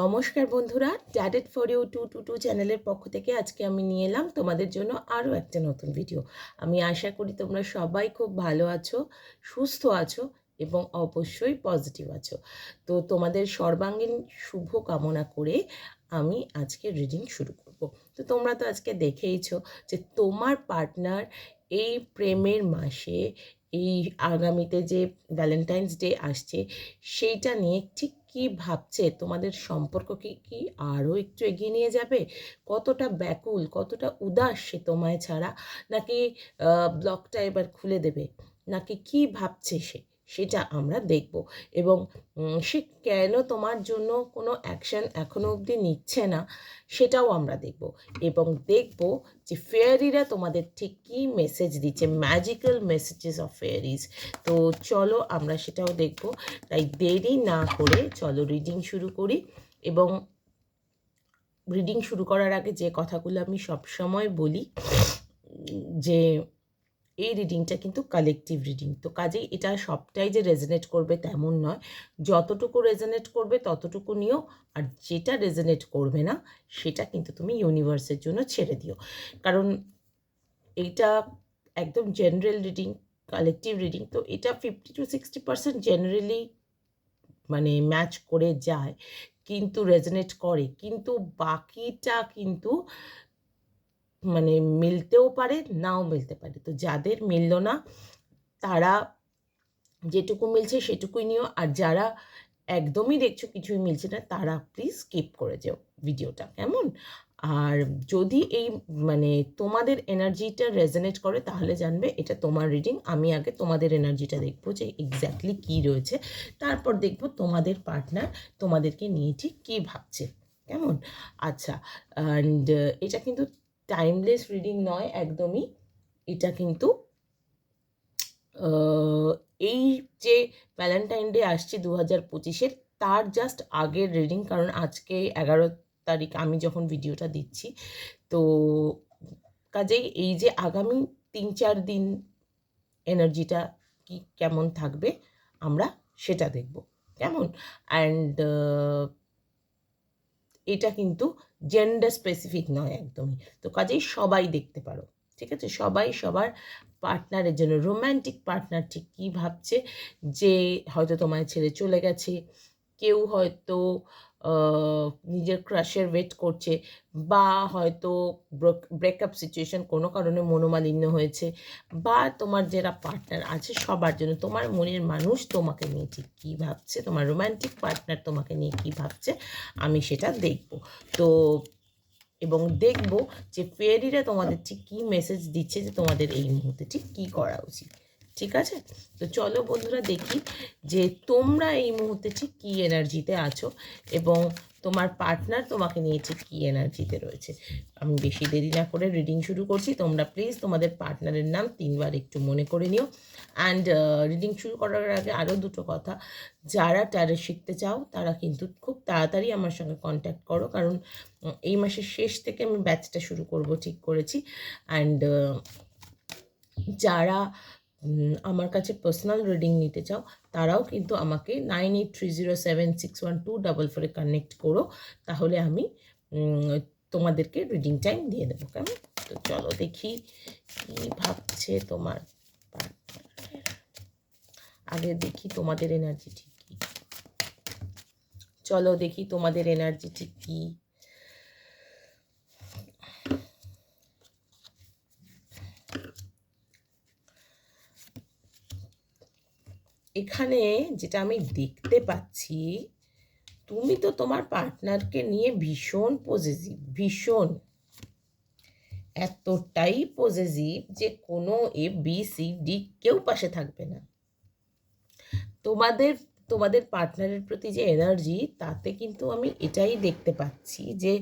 নমস্কার বন্ধুরা ড্যাডেড for you two two two চ্যানেলের পক্ষ থেকে আজকে আমি নিয়ে এলাম তোমাদের জন্য আরও একটা নতুন ভিডিও আমি আশা করি তোমরা সবাই খুব ভালো আছো, সুস্থ আছো এবং অবশ্যই পজিটিভ আছো। তো তোমাদের সর্বাঙ্গীন শুভ কামনা করে আমি আজকে রিডিং শুরু করব। তো তোমরা তো আজকে দেখেইছো যে তোমার পার্টনার এই প্রেমের মাসে, এই আগামীতে যে ভ্যালেন্টাইন্স ডে আসছে, সেইটা নিয়ে ঠিক কী ভাবছে? তোমাদের সম্পর্ককে কি আরও একটু এগিয়ে নিয়ে যাবে? কতটা ব্যাকুল, কতটা উদাস সে তোমায় ছাড়া? নাকি ব্লকটা এবার খুলে দেবে? নাকি কি ভাবছে সে? সেটা আমরা দেখব। এবং সে কেন তোমার জন্য কোনো অ্যাকশন এখনও অবধি নিচ্ছে না, সেটাও আমরা দেখব। এবং দেখব যে ফেয়ারিরা তোমাদের ঠিক কী মেসেজ দিচ্ছে ম্যাজিক্যাল মেসেজেস অফ ফেয়ারিজ তো চলো আমরা সেটাও দেখব। তাই দেরি না করে চলো রিডিং শুরু করি। এবং রিডিং শুরু করার আগে যে কথাগুলো আমি সবসময় বলি, যে এই রিডিংটা কিন্তু কালেকটিভ রিডিং তো কাজেই এটা সবটাই যে রেজনেট করবে তেমন নয়। যতটুকু রেজনেট করবে ততটুকু নিও, আর যেটা রেজনেট করবে না, সেটা কিন্তু তুমি ইউনিভার্সের জন্য ছেড়ে দিও। কারণ এইটা একদম জেনারেল রিডিং কালেকটিভ রিডিং তো এটা fifty to sixty percent generally মানে ম্যাচ করে যায়, কিন্তু রেজনেট করে। কিন্তু বাকিটা কিন্তু মানে মিলতেও পারে, নাও মিলতে পারে। তো যাদের মিলল না, তারা যেটুকু মিলছে সেটুকুই নিও। আর যারা একদমই দেখছ কিছুই মিলছে না, তারা প্লিজ স্কিপ করে যাও ভিডিওটা, কেমন? আর যদি এই মানে তোমাদের এনার্জিটা রেজনেট করে, তাহলে জানবে এটা তোমার রিডিং আমি আগে তোমাদের এনার্জিটা দেখব যে এক্স্যাক্টলি কী রয়েছে। তারপর দেখব তোমাদের পার্টনার তোমাদেরকে নিয়ে ঠিক কী ভাবছে, কেমন? আচ্ছা অ্যান্ড এটা কিন্তু টাইমলেস রিডিং নয়, একদমই। এটা কিন্তু এই যে ভ্যালেন্টাইন ডে আসছে দু হাজার পঁচিশের, তার জাস্ট আগের রিডিং কারণ আজকে এগারো তারিখ আমি যখন ভিডিওটা দিচ্ছি, তো কাজেই এই যে আগামী তিন চার দিন এনার্জিটা কি কেমন থাকবে, আমরা সেটা দেখব। কেমন? অ্যান্ড এটা কিন্তু জেন্ডার স্পেসিফিক নয় একদমই। তো কাজেই সবাই দেখতে পারো, ঠিক আছে? সবাই সবার পার্টনারের জন্য রোম্যান্টিক পার্টনার ঠিক কী ভাবছে? যে হয়তো তোমায় ছেড়ে চলে গেছে, কেউ হয়তো নিজের ক্রাশের ওয়েট করছে বা হয়তো ব্রেকআপ সিচুয়েশন কোনো কারণে মনোমালিন্য হয়েছে বা তোমার যারা পার্টনার আছে সবার জন্য তোমার মনের মানুষ তোমাকে নিয়ে ঠিক কী ভাবছে, তোমার রোম্যান্টিক পার্টনার তোমাকে নিয়ে কী ভাবছে আমি সেটা দেখব। তো এবং দেখব যে ফেয়ারিরা তোমাদের ঠিক কী মেসেজ দিচ্ছে যে তোমাদের এই মুহূর্তে ঠিক কী করা উচিত। ঠিক আছে? তো চলো বন্ধুরা দেখি যে তোমরা এই মুহূর্তে ঠিক কী এনার্জিতে আছো এবং তোমার পার্টনার তোমাকে নিয়ে ঠিক কী এনার্জিতে রয়েছে। আমি বেশি দেরি না করে রিডিং শুরু করছি। তোমরা প্লিজ তোমাদের পার্টনারের নাম তিনবার একটু মনে করে নিও। অ্যান্ড রিডিং শুরু করার আগে আরও দুটো কথা। যারা ট্যারো শিখতে চাও তারা কিন্তু খুব তাড়াতাড়ি আমার সঙ্গে কন্ট্যাক্ট করো। কারণ এই মাসের শেষ থেকে আমি ব্যাচটা শুরু করব ঠিক করেছি। অ্যান্ড যারা উম, আমার কাছে পার্সোনাল রিডিং নিতে চাও, তারাও কিন্তু আমাকে nine eight three zero seven six one two double ফোরে কানেক্ট করো, তাহলে আমি তোমাদেরকে রিডিং টাইম দিয়ে দেবো, কেমন? তো চলো দেখি কী ভাবছে তোমার আগে দেখি তোমাদের এনার্জি ঠিক কী। চলো দেখি তোমাদের এনার্জি ঠিক কী। এখানে যেটা আমি দেখতে পাচ্ছি, তুমি তো তোমার পার্টনারকে নিয়ে ভীষণ পজেসিভ ভীষণ। এতটাই পজেসিভ যে কোনো এ বি সি ডি কেউ পাশে থাকবে না। তোমাদের তোমাদের পার্টনারের প্রতি যে এনার্জি তাতে কিন্তু আমি এটাই দেখতে পাচ্ছি যে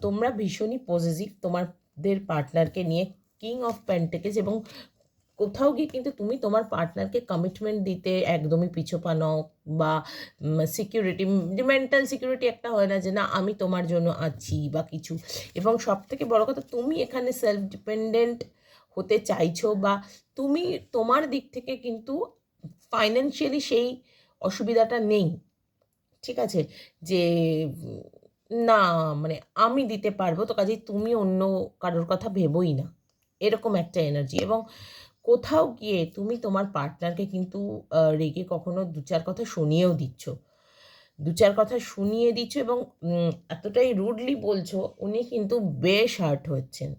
তোমরা ভীষণই পজেসিভ তোমাদের পার্টনারকে নিয়ে কিং অফ প্যান্টেকেজ এবং কোথাও গিয়ে কিন্তু তুমি তোমার পার্টনারকে কমিটমেন্ট দিতে একদমই পিছোপা নও বা সিকিউরিটি যে মেন্টাল সিকিউরিটি একটা হয় না যে না আমি তোমার জন্য আছি বা কিছু। এবং সব থেকে বড় কথা তুমি এখানে সেলফ ডিপেন্ডেন্ট হতে চাইছো বা তুমি তোমার দিক থেকে কিন্তু ফাইন্যান্সিয়ালি সেই অসুবিধাটা নেই। ঠিক আছে? যে, না মানে আমি দিতে পারব তো কাজেই তুমি অন্য কারোর কথা ভেবোই না। এরকম একটা এনার্জি এবং কোথাও গিয়ে তুমি তোমার পার্টনারকে কিন্তু রেগে কখনো দু চার কথা শুনিয়েও দিচ্ছ। দু চার কথা শুনিয়ে দিচ্ছ এবং এতটাই রুডলি বলছো, উনি কিন্তু বেশ হার্ট হচ্ছেন।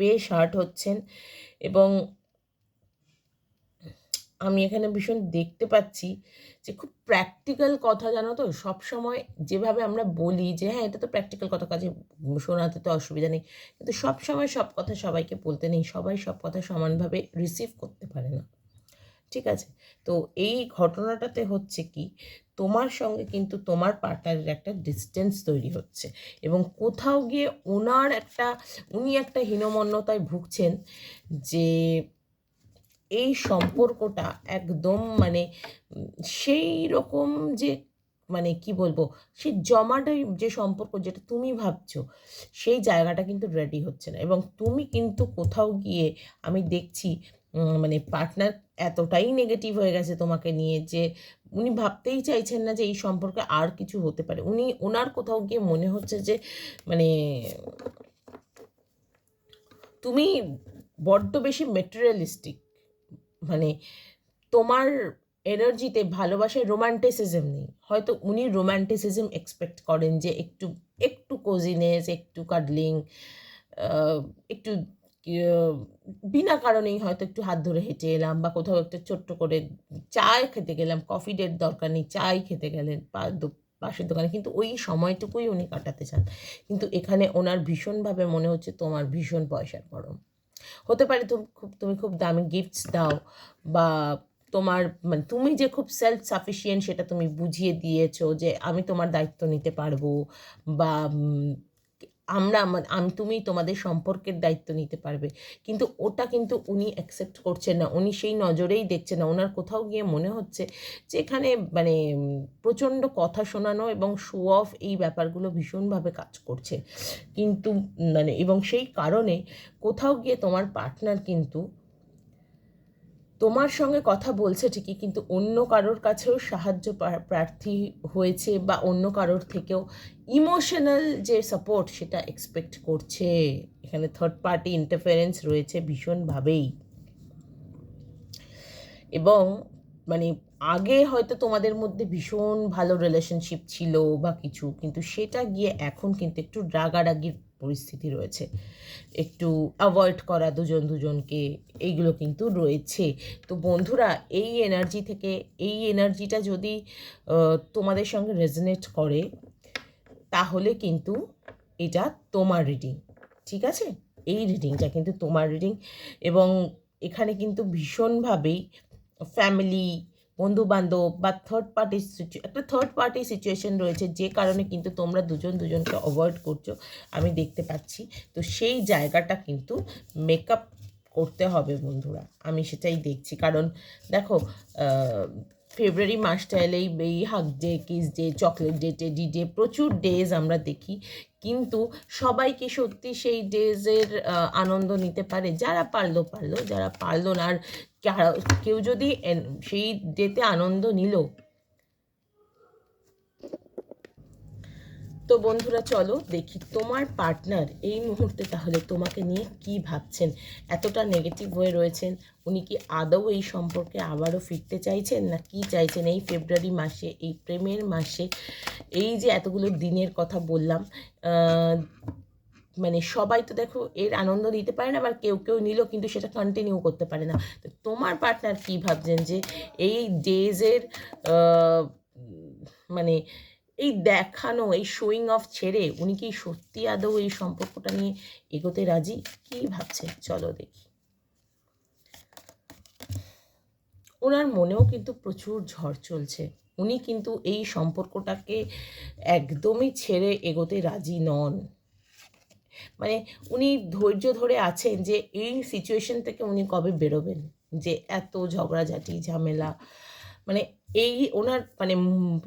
বেশ হার্ট হচ্ছেন এবং আমি এখানে ভীষণ দেখতে পাচ্ছি যে খুব প্র্যাকটিক্যাল কথা জানো তো? সব সময় যেভাবে আমরা বলি যে হ্যাঁ এটা তো প্র্যাকটিক্যাল কথা, কাজে শোনাতে তো অসুবিধা নেই। কিন্তু সব সময় সব কথা সবাইকে বলতে নেই। সবাই সব কথা সমানভাবে রিসিভ করতে পারে না। ঠিক আছে? তো এই ঘটনাটাতে হচ্ছে কি, তোমার সঙ্গে কিন্তু তোমার পার্টনারের একটা ডিস্টেন্স তৈরি হচ্ছে এবং কোথাও গিয়ে ওনার একটা, উনি একটা হীনমন্যতায় ভুগছেন যে এই সম্পর্কটা একদম মানে সেই রকম যে মানে কি বলব, সেই জমাটাই যে সম্পর্ক যেটা তুমি ভাবছ, সেই জায়গাটা কিন্তু রেডি হচ্ছে না। এবং তুমি কিন্তু কোথাও গিয়ে আমি দেখছি মানে পার্টনার এতটাই নেগেটিভ হয়ে গেছে তোমাকে নিয়ে যে উনি ভাবতেই চাইছেন না যে এই সম্পর্কে আর কিছু হতে পারে। উনি, ওনার কোথাও গিয়ে মনে হচ্ছে যে মানে তুমি বড্ড বেশি মেটেরিয়ালিস্টিক মানে তোমার এনার্জিতে ভালোবাসায় রোমান্টিসিজম নেই। হয়তো উনি রোমান্টিসিজম এক্সপেক্ট করেন যে একটু একটু কোজিনেস একটু কাডলিং একটু বিনা কারণেই হয়তো একটু হাত ধরে হেঁটে এলাম বা কোথাও একটা ছোট্ট করে চায় খেতে গেলাম কফি ডেট দরকার নেই, চাই খেতে গেলেন পাশের দোকানে। কিন্তু ওই সময়টুকুই উনি কাটাতে চান। কিন্তু এখানে ওনার ভীষণভাবে মনে হচ্ছে তোমার ভীষণ পয়সার গরম। হতে পারে তুমি খুব তুমি খুব দামি গিফটস দাও বা তোমার মানে তুমি যে খুব সেলফ সাফিসিয়েন্ট সেটা তুমি বুঝিয়ে দিয়েছ যে আমি তোমার দায়িত্ব নিতে পারব বা আমরা আমি তুমি তোমাদের সম্পর্কের দায়িত্ব নিতে পারবে। কিন্তু ওটা কিন্তু উনি অ্যাকসেপ্ট করছেন না। উনি সেই নজরেই দেখছেন না। ওনার কোথাও গিয়ে মনে হচ্ছে যে এখানে মানে প্রচণ্ড কথা শোনানো এবং শো অফ এই ব্যাপারগুলো ভীষণভাবে কাজ করছে। কিন্তু মানে এবং সেই কারণে কোথাও গিয়ে তোমার পার্টনার কিন্তু তোমার সঙ্গে কথা বলছে ঠিকই, কিন্তু অন্য কারোর কাছেও সাহায্য প্রা- প্রার্থী হয়েছে বা অন্য কারোর থেকেও ইমোশনাল যে সাপোর্ট সেটা এক্সপেক্ট করছে। এখানে থার্ড পার্টি ইন্টারফারেন্স রয়েছে ভীষণভাবেই। এবং মানে আগে হয়তো তোমাদের মধ্যে ভীষণ ভালো রিলেশনশিপ ছিল বা কিছু, কিন্তু সেটা গিয়ে এখন কিন্তু একটু রাগারাগির পরিস্থিতি রয়েছে। একটু অ্যাভয়েড করা দুজন দুজনকে এইগুলো কিন্তু রয়েছে। তো বন্ধুরা, এই এনার্জি থেকে, এই এনার্জিটা যদি তোমাদের সঙ্গে রেজনেট করে, তাহলে কিন্তু এটা তোমার রিডিং ঠিক আছে? এই রিডিংটা কিন্তু তোমার রিডিং এবং এখানে কিন্তু ভীষণভাবেই ফ্যামিলি বন্ধু বান্ধব বা থার্ড পার্টি একটা থার্ড পার্টি সিচুয়েশন রয়েছে যে কারণে কিন্তু তোমরা দুজন দুজনকে অ্যাভয়েড করছ, আমি দেখতে পাচ্ছি। তো সেই জায়গাটা কিন্তু মেকআপ করতে হবে বন্ধুরা, আমি সেটাই দেখছি। কারণ দেখো ফেব্রুয়ারি মাসটা এলেই এই hug day kiss day chocolate day teddy day প্রচুর ডেজ আমরা দেখি। কিন্তু সবাই কি সত্যি সেই ডেজের আনন্দ নিতে পারে। যারা পারল পারল। যারা পারল না, আর কেউ যদি সেই ডেতে আনন্দ নিল তো বন্ধুরা, চলো দেখি তোমার পার্টনার এই মুহূর্তে তাহলে তোমাকে নিয়ে কি ভাবছেন? এতটা নেগেটিভ হয়ে রয়েছেন। উনি কি আদৌ এই সম্পর্কে আবারও ফিরতে চাইছেন না কি চাইছেন? এই ফেব্রুয়ারি মাসে, এই প্রেমের মাসে, এই যে এতগুলো দিনের কথা বললাম মানে সবাই তো দেখো এর আনন্দ নিতে পারে না, আবার কেউ কেউ নিল কিন্তু সেটা কন্টিনিউ করতে পারে না। তো তোমার পার্টনার কি ভাবছেন যে এই ডেজের মানে এই দেখানো, এই শোয়িং অফ ছেড়ে উনি কি সত্যি আদৌ এই সম্পর্কটা নিয়ে এগোতে রাজি? কি ভাবছে চলো দেখি। ওনার মনেও কিন্তু প্রচুর ঝড় চলছে। উনি কিন্তু এই সম্পর্কটাকে একদমই ছেড়ে এগোতে রাজি নন। মানে উনি ধৈর্য ধরে আছেন যে এই সিচুয়েশন থেকে উনি কবে বেরোবেন? যে এত ঝগড়াঝাটি, ঝামেলা মানে এই ওনার মানে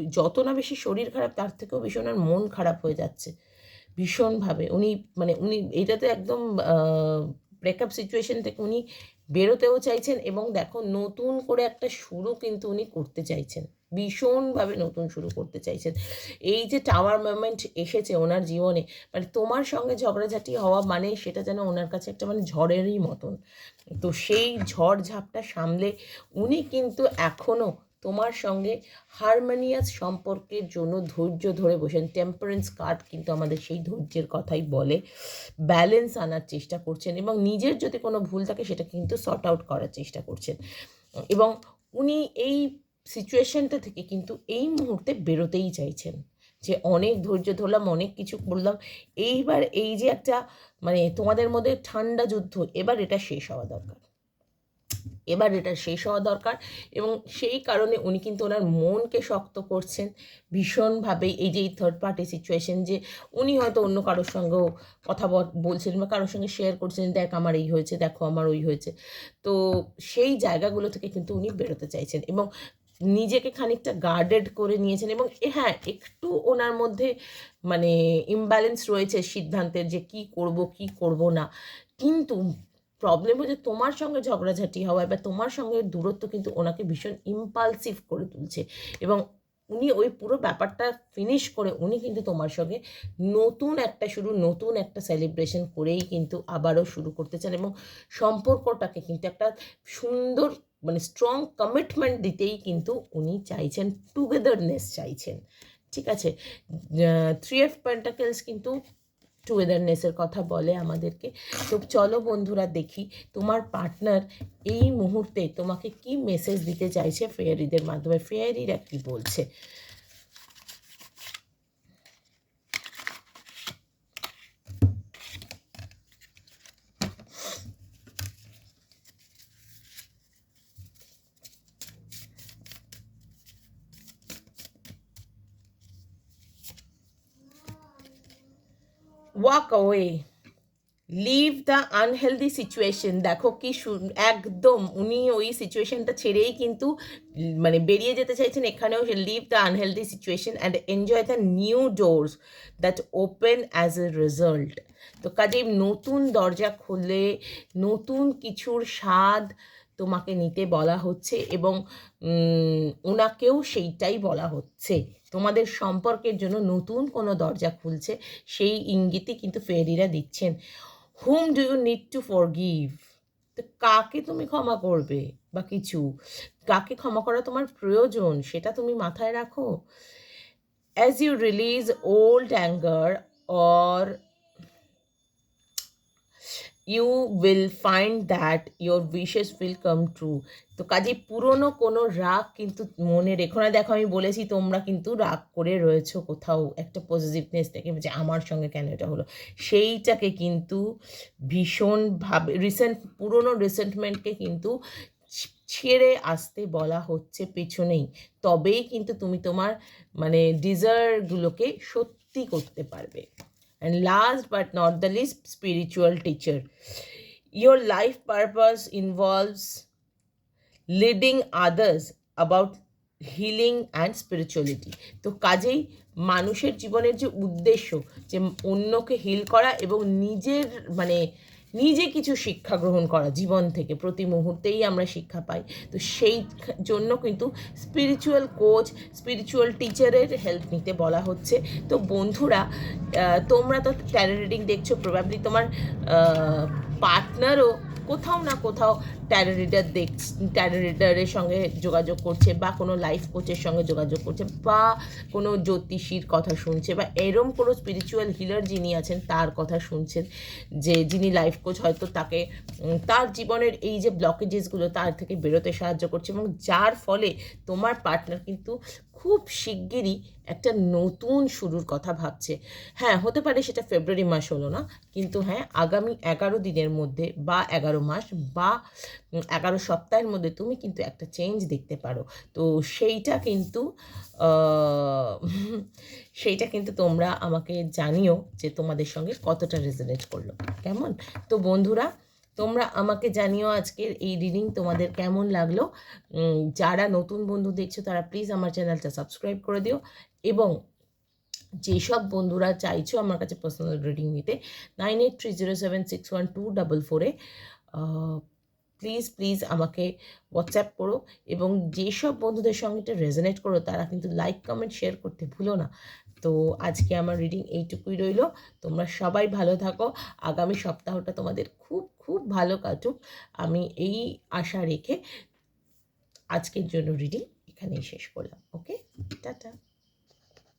যত না বেশি শরীর খারাপ, তার থেকেও বেশি ওনার মন খারাপ হয়ে যাচ্ছে। ভীষণভাবে। উনি মানে উনি এটাতে একদম ব্রেকআপ সিচুয়েশন থেকে উনি বেরোতেও চাইছেন এবং দেখো নতুন করে একটা শুরু কিন্তু উনি করতে চাইছেন। ভীষণভাবে নতুন শুরু করতে চাইছেন। এই যে টাওয়ার মোমেন্ট এসেছে ওনার জীবনে মানে তোমার সঙ্গে ঝগড়াঝাটি হওয়া মানে সেটা যেন ওনার কাছে একটা মানে ঝড়েরই মতন। তো সেই ঝড় ঝাপটা সামলে উনি কিন্তু এখনও তোমার সঙ্গে হারমোনিয়াস সম্পর্কের জন্য ধৈর্য ধরে বসেন। টেম্পারেন্স কার্ড কিন্তু আমাদের সেই ধৈর্যের কথাই বলে। ব্যালেন্স আনার চেষ্টা করছেন এবং নিজের যদি কোনো ভুল থাকে সেটা কিন্তু সর্ট আউট করার চেষ্টা করছেন। এবং উনি এই সিচুয়েশনটা থেকে কিন্তু এই মুহূর্তে বেরোতেই চাইছেন যে অনেক ধৈর্য ধরলাম, অনেক কিছু করলাম। এইবার এই যে একটা মানে তোমাদের মধ্যে ঠান্ডা যুদ্ধ, এবার এটা শেষ হওয়া দরকার। এবার এটা শেষ হওয়া দরকার এবং সেই কারণে উনি কিন্তু ওনার মনকে শক্ত করছেন ভীষণভাবে এই যে এই থার্ড পার্টি সিচুয়েশন যে উনি হয়তো অন্য কারোর সঙ্গেও কথা বলছেন বা কারোর সঙ্গে শেয়ার করছেন দেখ, আমার এই হয়েছে, দেখো, আমার ওই হয়েছে। তো সেই জায়গাগুলো থেকে কিন্তু উনি বেরোতে চাইছেন এবং নিজেকে খানিকটা গার্ডেড করে নিয়েছেন এবং হ্যাঁ একটু ওনার মধ্যে মানে ইমব্যালেন্স রয়েছে সিদ্ধান্তের যে কি করব কি করব না। কিন্তু প্রবলেম হচ্ছে তোমার সঙ্গে ঝগড়াঝাটি হওয়া বা তোমার সঙ্গে দূরত্ব কিন্তু ওনাকে ভীষণ ইম্পালসিভ করে তুলছে। এবং উনি ওই পুরো ব্যাপারটা ফিনিশ করে উনি কিন্তু তোমার সঙ্গে নতুন একটা শুরু, নতুন একটা সেলিব্রেশন করেই কিন্তু আবারও শুরু করতে চান এবং সম্পর্কটাকে কিন্তু একটা সুন্দর মানে স্ট্রং কমিটমেন্ট দিতেই কিন্তু উনি চাইছেন টুগেদারনেস চাইছেন। ঠিক আছে? থ্রি এফ পেন্টাকেলস কিন্তু টুগেদারনেসের কথা বলে আমাদেরকে। তো চলো বন্ধুরা দেখি, তোমার পার্টনার এই মুহূর্তে তোমাকে কি মেসেজ দিতে চাইছে ফেয়ারিদের মাধ্যমে? ফেয়ারিরা কি বলছে? Walk away leave the unhealthy situation দেখো কি একদম উনি ওই সিচুয়েশনটা ছেড়েই কিন্তু মানে বেরিয়ে যেতে চাইছেন, এখানেও leave the unhealthy situation and enjoy the new doors that open as a result তো কাজেই নতুন দরজা খুলে, নতুন কিছুর স্বাদ তোমাকে নিতে বলা হচ্ছে এবং ওনাকেও সেইটাই বলা হচ্ছে। তোমাদের সম্পর্কের জন্য নতুন কোনো দরজা খুলছে, সেই ইঙ্গিতই কিন্তু ফেরিরা দিচ্ছেন। হুম do you need to forgive তো কাকে তুমি ক্ষমা করবে বা কিছু? কাকে ক্ষমা করা তোমার প্রয়োজন, সেটা তুমি মাথায় রাখো। As you release old anger or you will find that your wishes will come true তো কাজে পুরনো কোনো রাগ কিন্তু মনে রেখো না। দেখো, আমি বলেছি তোমরা কিন্তু রাগ করে রয়েছো কোথাও। একটা পজিটিভনেস থেকে যে আমার সঙ্গে কেন এটা হলো? সেইটাকে কিন্তু ভীষণভাবে রিসেন্ট পুরনো রিসেন্টমেন্টকে কিন্তু ছেড়ে আসতে বলা হচ্ছে পেছনেই। তবেই কিন্তু তুমি তোমার মানে ডিজায়ারগুলোকে সত্যি করতে পারবে। And last but not the least, spiritual teacher. Your life purpose involves leading others about healing and spirituality তো কাজেই মানুষের জীবনের যে উদ্দেশ্য যে অন্যকে হিল করা এবং নিজের মানে নিজে কিছু শিক্ষা গ্রহণ করা জীবন থেকে প্রতি মুহূর্তেই আমরা শিক্ষা পাই। তো সেই জন্য কিন্তু স্পিরিচুয়াল কোচ স্পিরিচুয়াল টিচারের হেল্প নিতে বলা হচ্ছে। তো বন্ধুরা তোমরা তো ট্যারো রিডিং দেখছ প্রবাবলি তোমার পার্টনারও কোথাও না কোথাও ট্যারো রিডার দেখ ট্যারো রিডারের সঙ্গে যোগাযোগ করছে বা কোনো লাইফ কোচের সঙ্গে যোগাযোগ করছে বা কোনো জ্যোতিষীর কথা শুনছে বা এরম কোনো স্পিরিচুয়াল হিলার যিনি আছেন তার কথা শুনছেন যে যিনি লাইফ কোচ হয়তো তাকে তার জীবনের এই যে ব্লকেজেসগুলো তার থেকে বেরোতে সাহায্য করছে এবং যার ফলে তোমার পার্টনার কিন্তু খুব শিগগিরই একটা নতুন শুরুর কথা ভাবছে। হ্যাঁ হতে পারে সেটা ফেব্রুয়ারি মাস হলো না, কিন্তু হ্যাঁ আগামী এগারো দিনের মধ্যে বা এগারো মাস বা এগারো সপ্তাহের মধ্যে তুমি কিন্তু একটা চেঞ্জ দেখতে পারো। তো সেইটা কিন্তু সেইটা কিন্তু তোমরা আমাকে জানিও যে তোমাদের সঙ্গে কতটা রেজনেট করল। কেমন? তো বন্ধুরা তোমরা আমাকে জানিও আজকের এই রিডিং তোমাদের কেমন লাগল। যারা নতুন বন্ধু দেখছ, তারা প্লিজ আমার চ্যানেলটা সাবস্ক্রাইব করে দিও এবং যেসব বন্ধুরা চাইছো আমার কাছে পার্সোনাল রিডিং নিতে nine eight three zero seven six one two double ফোরে প্লিজ প্লিজ আমাকে হোয়াটসঅ্যাপ করো এবং যেসব বন্ধুদের সঙ্গে এটা রেজনেট করো, তারা কিন্তু লাইক কমেন্ট শেয়ার করতে ভুলো না। তো আজকে আমার রিডিং এইটুকুই রইল। তোমরা সবাই ভালো থাকো। আগামী সপ্তাহটা তোমাদের খুব খুব ভালো কাটুক। আমি এই আশা রেখে আজকের জন্য রিডিং এখানেই শেষ করলাম। Okay tata.